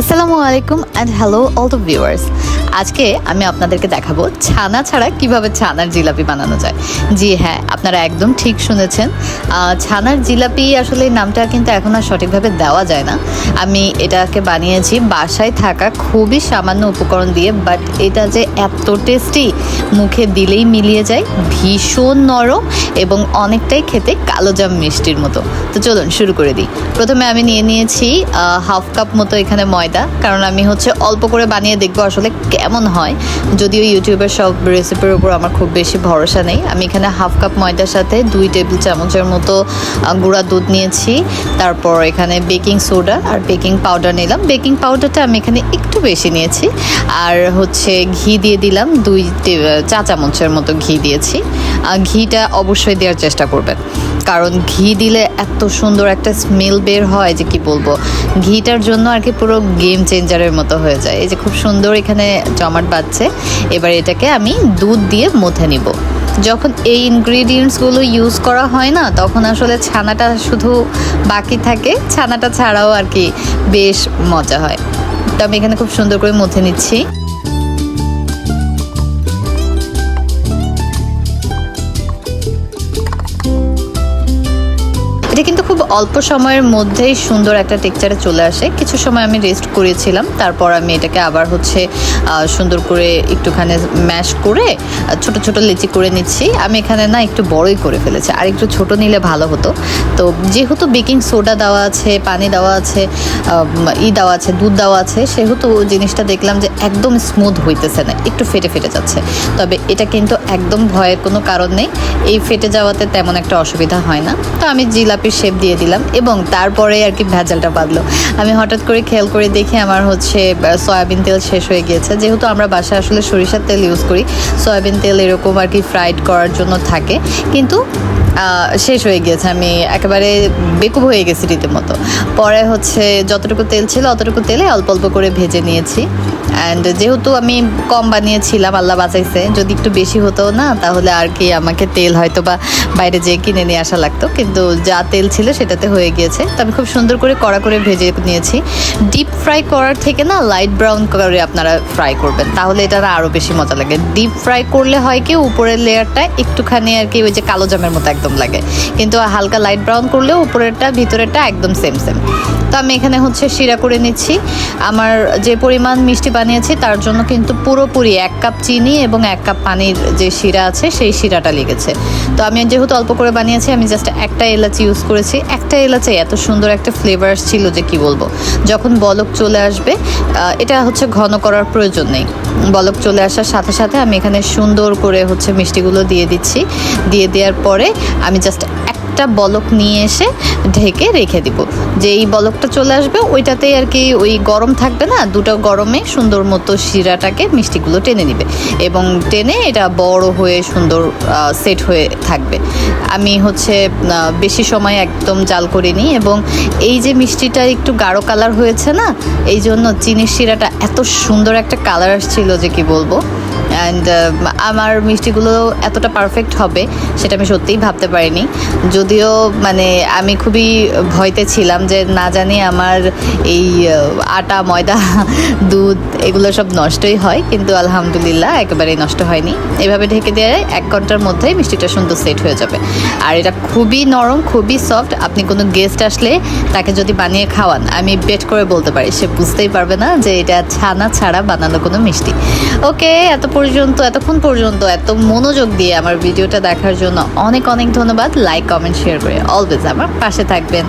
আসসালামু আলাইকুম and hello all the viewers আজকে আমি আপনাদেরকে দেখাবো ছানা ছাড়া কীভাবে ছানার জিলাপি বানানো যায়। জি হ্যাঁ আপনারা একদম ঠিক শুনেছেন। ছানার জিলাপি আসলে নামটা কিন্তু এখন আর সঠিকভাবে দেওয়া যায় না। আমি এটাকে বানিয়েছি, বাসায় থাকা খুবই সামান্য উপকরণ দিয়ে বাট এটা যে এত টেস্টি মুখে দিলেই মিলিয়ে যায়, ভীষণ নরম এবং অনেকটাই খেতে কালোজাম মিষ্টির মতো। তো চলুন শুরু করে দিই। প্রথমে আমি নিয়ে নিয়েছি হাফ কাপ মতো এখানে ময়দা কারণ আমি হচ্ছে অল্প করে বানিয়ে দেখব আসলে কেমন হয়। যদিও ইউটিউবের সব রেসিপির উপর আমার খুব বেশি ভরসা নেই। আমি এখানে হাফ কাপ ময়দার সাথে দুই টেবিল চামচের মতো গুঁড়া দুধ নিয়েছি। তারপর এখানে বেকিং সোডা আর বেকিং পাউডার নিলাম। বেকিং পাউডারটা আমি এখানে একটু বেশি নিয়েছি। আর হচ্ছে ঘি দিয়ে দিলাম, দুই চা চামচের মতো ঘি দিয়েছি। ঘিটা অবশ্যই দেওয়ার চেষ্টা করবেন। কারণ ঘি দিলে এত সুন্দর একটা স্মেল বের হয় যে কি বলব? ঘিটার জন্য আর কি পুরো গেম চেঞ্জারের মতো হয়ে যায়। এই যে খুব সুন্দর এখানে জমাট বাঁধছে। এবার এটাকে আমি দুধ দিয়ে মথে নিব। যখন এই ইনগ্রিডিয়েন্টসগুলো ইউজ করা হয় না, তখন আসলে ছানাটা শুধু বাকি থাকে। ছানাটা ছাড়াও আর কি বেশ মজা হয়। তো আমি এখানে খুব সুন্দর করে মথে নিচ্ছি। অল্প সময়ের মধ্যেই সুন্দর একটা টেক্সচারে চলে আসে। কিছু সময় আমি রেস্ট করেছিলাম, তারপর আমি এটাকে আবার হচ্ছে সুন্দর করে একটুখানি ম্যাশ করে ছোট ছোট লিচি করে নিচ্ছি। আমি এখানে না একটু বড়ই করে ফেলেছি, আর একটু ছোট নিলে ভালো হতো। তো যেহেতু বেকিং সোডা দেওয়া আছে, পানি দেওয়া আছে ই দেওয়া আছে, দুধ দেওয়া আছে, সেহেতু জিনিসটা দেখলাম যে একদম স্মুথ হইতেছে না, একটু ফেটে ফেটে যাচ্ছে। তবে এটা কিন্তু একদম ভয়ের কোনো কারণ নেই, এই ফেটে যাওয়াতে তেমন একটা অসুবিধা হয় না। তো আমি জিলাপির শেপ দিয়ে দিলাম এবং তারপরে আর কি ভেজালটা বাঁধলো। আমি হঠাৎ করে খেয়াল করে দেখি আমার হচ্ছে সয়াবিন তেল শেষ হয়ে গিয়েছে। যেহেতু আমরা বাসায় আসলে সরিষার তেল ইউজ করি, সয়াবিন তেল এরকম আর কি ফ্রাইড করার জন্য থাকে। কিন্তু শেষ হয়ে গিয়েছে। আমি একেবারে বেকুব হয়ে গেছি রীতিমতো। পরে হচ্ছে যতটুকু তেল ছিল অতটুকু তেলে অল্প অল্প করে ভেজে নিয়েছি। অ্যান্ড যেহেতু আমি কম বানিয়েছিলাম, আল্লাহ বাঁচাইছে। যদি একটু বেশি হতো না, তাহলে আর কি আমাকে তেল হয়তো বা বাইরে যেয়ে কিনে নিয়ে আসা লাগতো। কিন্তু যা তেল ছিল সেটাতে হয়ে গিয়েছে। তো আমি খুব সুন্দর করে কড়া করে ভেজে নিয়েছি। ডিপ ফ্রাই করার থেকে না লাইট ব্রাউন করে আপনারা ফ্রাই করবেন। তাহলে এটা আরও বেশি মজা লাগে। ডিপ ফ্রাই করলে হয় কি, উপরের লেয়ারটা একটুখানি আর কি ওই যে কালো জামের মতো একদম লাগে। কিন্তু হালকা লাইট ব্রাউন করলেও উপরেরটা, ভিতরেরটা একদম সেম সেম তো আমি এখানে হচ্ছে শিরা করে নিচ্ছি। আমার যে পরিমাণ মিষ্টি বানিয়েছি, তার জন্য কিন্তু পুরোপুরি এক কাপ চিনি এবং এক কাপ পানির যে শিরা আছে, সেই শিরাটা লেগেছে। তো আমি যেহেতু অল্প করে বানিয়েছি, আমি জাস্ট একটা এলাচি ইউজ করেছি। একটা এলাচি এত সুন্দর একটা ফ্লেভার ছিল যে কি বলব? যখন বলক চলে আসবে এটা হচ্ছে ঘন করার প্রয়োজন নেই। বলক চলে আসার সাথে সাথে আমি এখানে সুন্দর করে হচ্ছে মিষ্টিগুলো দিয়ে দিচ্ছি। দিয়ে দেওয়ার পরে আমি জাস্ট একটা বলক নিয়ে এসে ঢেকে রেখে দিব। যে এই বলকটা চলে আসবে ওইটাতেই আর কি ওই গরম থাকবে না, দুটো গরমে সুন্দর মতো শিরাটাকে মিষ্টিগুলো টেনে নিবে এবং টেনে এটা বড় হয়ে সুন্দর সেট হয়ে থাকবে। আমি হচ্ছে বেশি সময় একদম জাল করিনি এবং এই যে মিষ্টিটা একটু গাঢ় কালার হয়েছে না এই জন্য চিনির শিরাটা এত সুন্দর একটা কালার আসছিল যে কি বলব? অ্যান্ড আমার মিষ্টিগুলো এতটা পারফেক্ট হবে সেটা আমি সত্যিই ভাবতে পারিনি। যদিও মানে আমি খুবই ভয়তে ছিলাম যে না জানি আমার এই আটা, ময়দা, দুধ এগুলো সব নষ্টই হয়। কিন্তু আলহামদুলিল্লাহ একেবারেই নষ্ট হয়নি। এভাবে ঢেকে দিয়ে এক ঘণ্টার মধ্যেই মিষ্টিটা সুন্দর সেট হয়ে যাবে। আর এটা খুবই নরম, খুবই সফট আপনি কোনো গেস্ট আসলে তাকে যদি বানিয়ে খাওয়ান, আমি বেট করে বলতে পারি। সে বুঝতেই পারবে না যে এটা ছানা ছাড়া বানানো কোনো মিষ্টি। ওকে এত পর্যন্ত, এতক্ষণ পর্যন্ত, এত মনোযোগ দিয়ে আমার ভিডিওটা দেখার জন্য অনেক অনেক ধন্যবাদ। লাইক কমেন্ট শেয়ার করে অলওয়েজ আমার পাশে থাকবেন।